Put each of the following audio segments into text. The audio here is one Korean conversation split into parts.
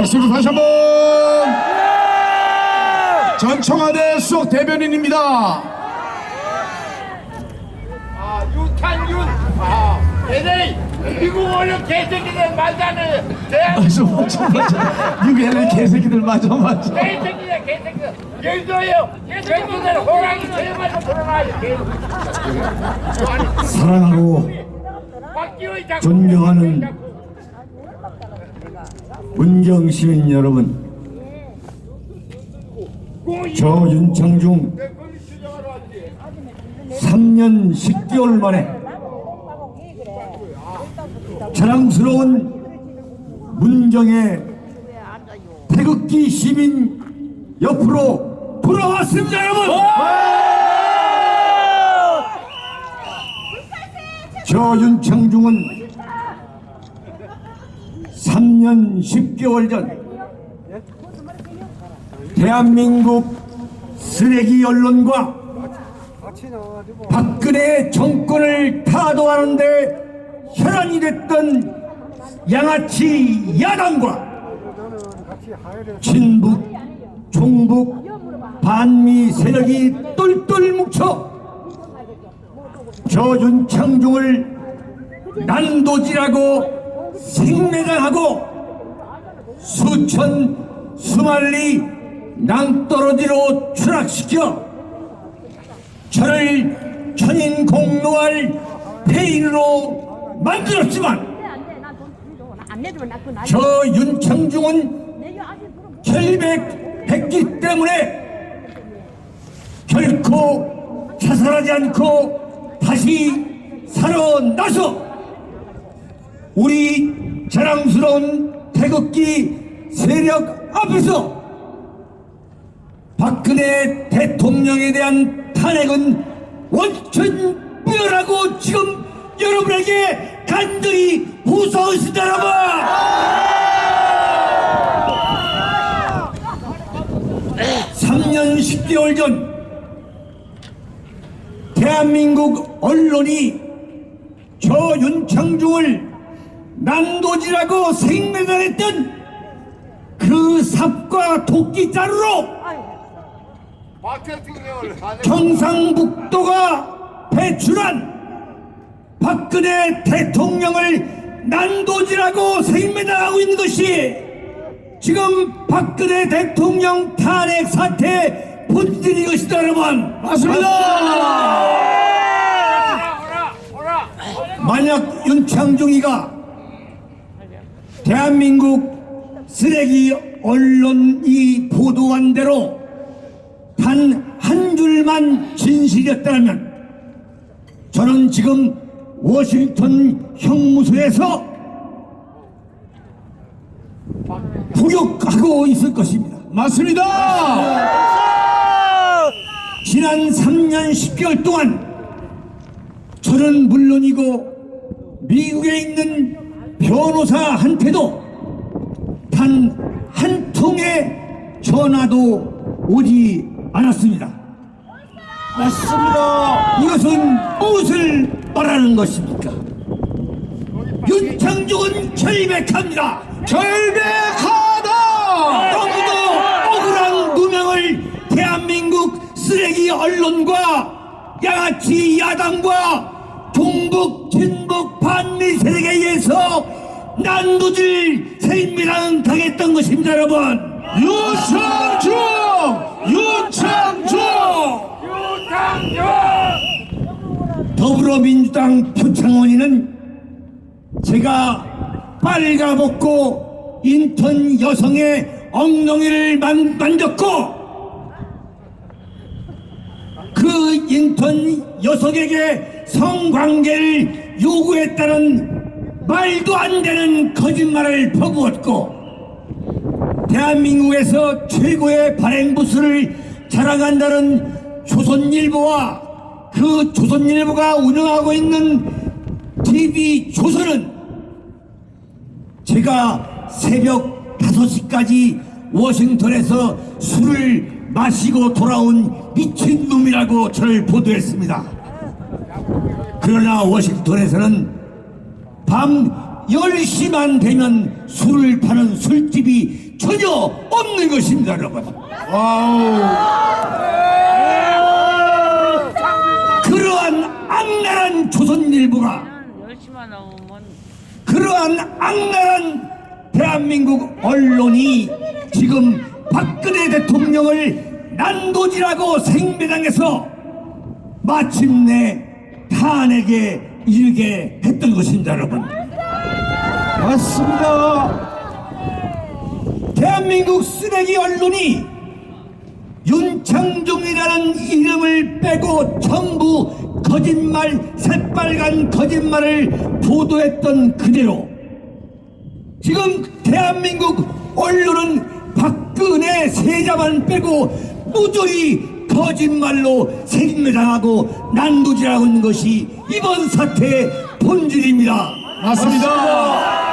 박수로 다시 한번 전 청와대 수석 대변인입니다. 아, 유탄균. 아, 얘네 미국 원료 개새끼들 만나는 대한 맞아 맞아 맞아. 미국 애들 개새끼들 맞아 맞아. 개새끼야 개새끼. 여기도요. 개새끼들 호랑이 제일만 돌아가요. 개새끼. 사랑하고 존경하는 문경 시민 여러분, 저 윤창중 3년 10개월 만에 자랑스러운 문경의 태극기 시민 옆으로 돌아왔습니다, 여러분! 저 윤창중은 3년 10개월 전 대한민국 쓰레기 언론과 박근혜 정권을 타도하는데 혈안이 됐던 양아치 야당과 친북, 종북, 반미 세력이 똘똘 뭉쳐 저 윤창중을 난도질하고 생매장하고 수천 수만리 낭떠러지로 추락시켜 저를 천인 공노할 폐인으로 만들었지만 저 윤창중은 결백했기 때문에 결코 자살하지 않고 다시 살아나서 우리 자랑스러운 태극기 세력 앞에서 박근혜 대통령에 대한 탄핵은 원천 무효라고 지금 여러분에게 간절히 여러분! 3년 10개월 전 대한민국 언론이 저 윤창중을 난도질하고 생매장했던 그 삽과 도끼 자루로 박 대통령을 하는 경상북도가 배출한 박근혜 대통령을 난도질하고 생매장하고 있는 것이 지금 박근혜 대통령 탄핵 사태 본질인 것이다 여러분 맞습니다. 만약 윤창중이가 대한민국 쓰레기 언론이 보도한 대로 단 한 줄만 진실이었다면 저는 지금 워싱턴 형무소에서 구역하고 있을 것입니다. 맞습니다. 지난 3년 10개월 동안 저는 물론이고 미국에 있는 변호사한테도 단 한 통의 전화도 오지 않았습니다. 맞습니다. 이것은 무엇을 말하는 것입니까? 윤창중은 결백합니다. 결백하다. 너무도 억울한 누명을 대한민국 쓰레기 언론과 양아치 야당과 반 미 세력에 의해서 난도질 세임이랑 당했던 것입니다 여러분 윤창중, 윤창중. 유탄균. 더불어민주당 표창원이는 제가 빨가벗고 인턴 여성의 엉덩이를 만, 만졌고 그 인턴 여성에게 성관계를 요구했다는 말도 안 되는 거짓말을 퍼부었고 대한민국에서 최고의 발행부수를 자랑한다는 조선일보와 그 조선일보가 운영하고 있는 TV 조선은 제가 새벽 5시까지 워싱턴에서 술을 마시고 돌아온 미친놈이라고 저를 보도했습니다. 그러나 워싱턴에서는 밤 10시만 되면 술을 파는 술집이 전혀 없는 것입니다 여러분. 그러한 악랄한 조선일보가 그러한 악랄한 대한민국 언론이 지금 박근혜 대통령을 난도질하고 생배당해서 마침내 탄핵에 이르게 했던 것입니다 여러분 맞습니다. 대한민국 쓰레기 언론이 윤창종이라는 이름을 빼고 전부 거짓말, 새빨간 거짓말을 보도했던 그대로 지금 대한민국 언론은 박근혜 세자만 빼고 무조리 거짓말로 생매장하고 난도질하고 있는 것이 이번 사태의 본질입니다. 맞습니다.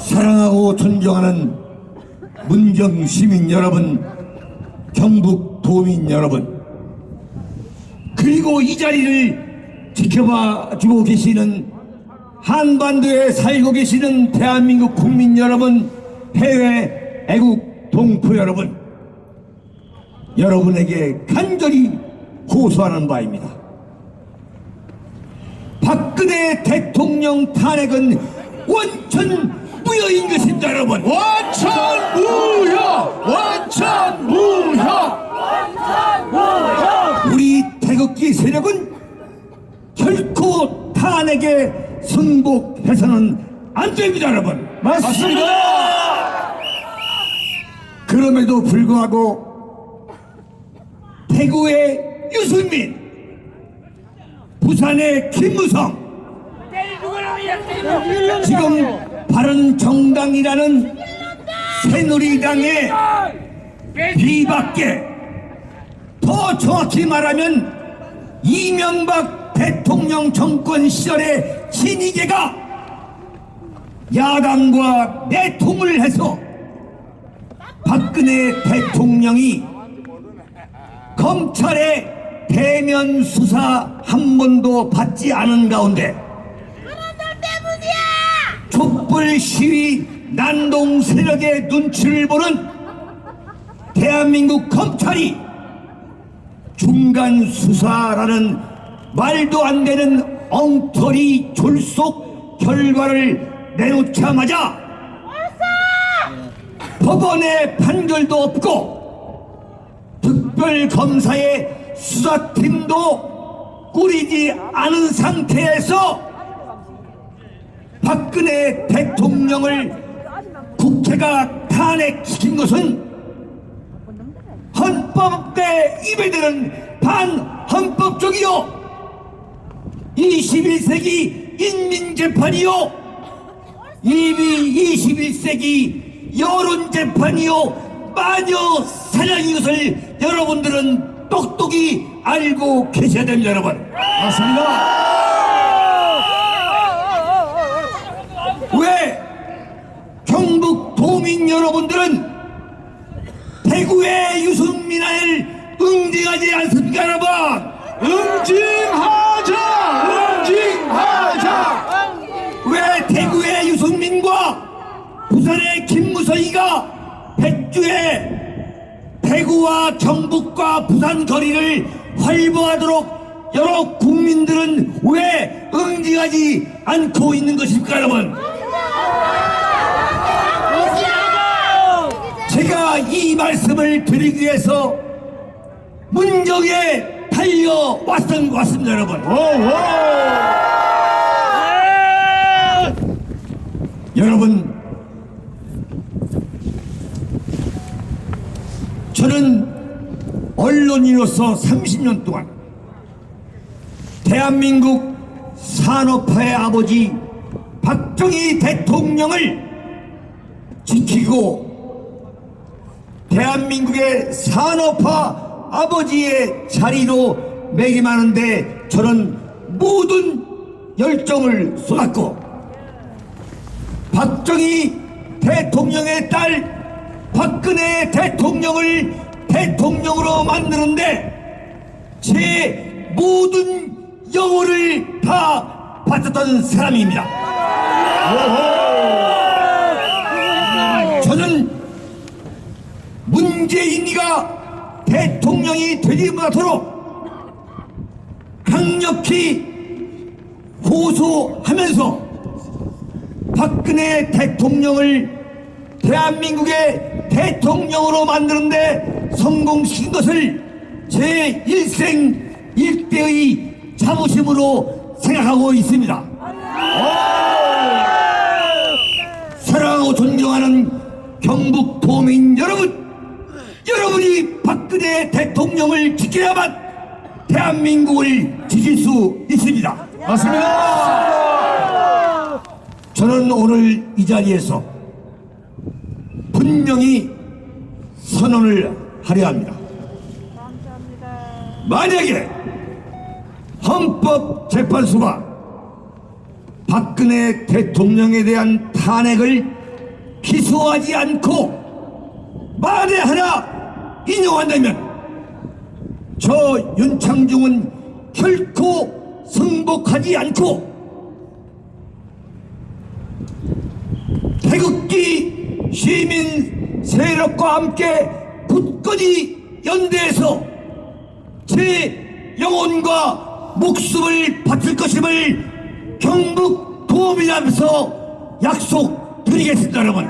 사랑하고 존경하는 문정 시민 여러분, 경북 도민 여러분, 그리고 이 자리를 지켜봐 주고 계시는 한반도에 살고 계시는 대한민국 국민 여러분, 해외 애국 동포 여러분, 여러분에게 간절히 호소하는 바입니다. 박근혜 대통령 탄핵은 원천 무효인 것입니다, 여러분. 원천 무효! 원천 무효! 우리 태극기 세력은 결코 탄핵에 승복해서는 안 됩니다, 여러분. 맞습니다. 그럼에도 불구하고 대구의 유승민, 부산의 김무성, 지금 바른 정당이라는 새누리당의 비밖에 더 정확히 말하면 이명박 대통령 정권 시절의 친이계가 야당과 내통을 해서 박근혜 대통령이 검찰의 대면 수사 한 번도 받지 않은 가운데 촛불 시위 난동 세력의 눈치를 보는 대한민국 검찰이 중간 수사라는 말도 안 되는 엉터리 졸속 결과를 내놓자마자 법원의 판결도 없고 특별검사의 수사팀도 꾸리지 않은 상태에서 박근혜 대통령을 국회가 탄핵시킨 것은 헌법에 입에 드는 반헌법적이요. 21세기 인민재판이요. 이미 21세기 여론재판이요 마녀 사냥인 것을 여러분들은 똑똑히 알고 계셔야 됩니다 여러분 맞습니다. 왜 경북 도민 여러분들은 대구의 유승민을 응징하지 않습니까 여러분 응징하자! 응징하자! 왜 대구의 유승민과 부산의 김무성이가 백주에 대구와 경북과 부산 거리를 활보하도록 여러 국민들은 왜 응징하지 않고 있는 것입니까 여러분? 제가 이 말씀을 드리기 위해서 문정에 달려왔던 것 같습니다 여러분. 여러분 저는 언론인으로서 30년 동안 대한민국 산업화의 아버지 박정희 대통령을 지키고 대한민국의 산업화 아버지의 자리로 매김하는데 저는 모든 열정을 쏟았고 박정희 대통령의 딸 박근혜 대통령을 대통령으로 만드는데 제 모든 영혼을 다 바쳤던 사람입니다. 저는 문재인이가 대통령이 되지 못하도록 강력히 호소하면서 박근혜 대통령을 대한민국의 대통령으로 만드는데 성공시킨 것을 제 일생 일대의 자부심으로 생각하고 있습니다. 사랑하고 존경하는 경북 도민 여러분, 여러분이 박근혜 대통령을 지켜야만 대한민국을 지킬 수 있습니다. 맞습니다. 저는 오늘 이 자리에서 분명히 선언을 하려 합니다. 만약에 헌법재판소가 박근혜 대통령에 대한 탄핵을 기소하지 않고 만에 하나 인용한다면 저 윤창중은 결코 승복하지 않고 태극기 시민 세력과 함께 굳건히 연대해서 제 영혼과 목숨을 바칠 것임을 경북 도민하면서 약속드리겠습니다 여러분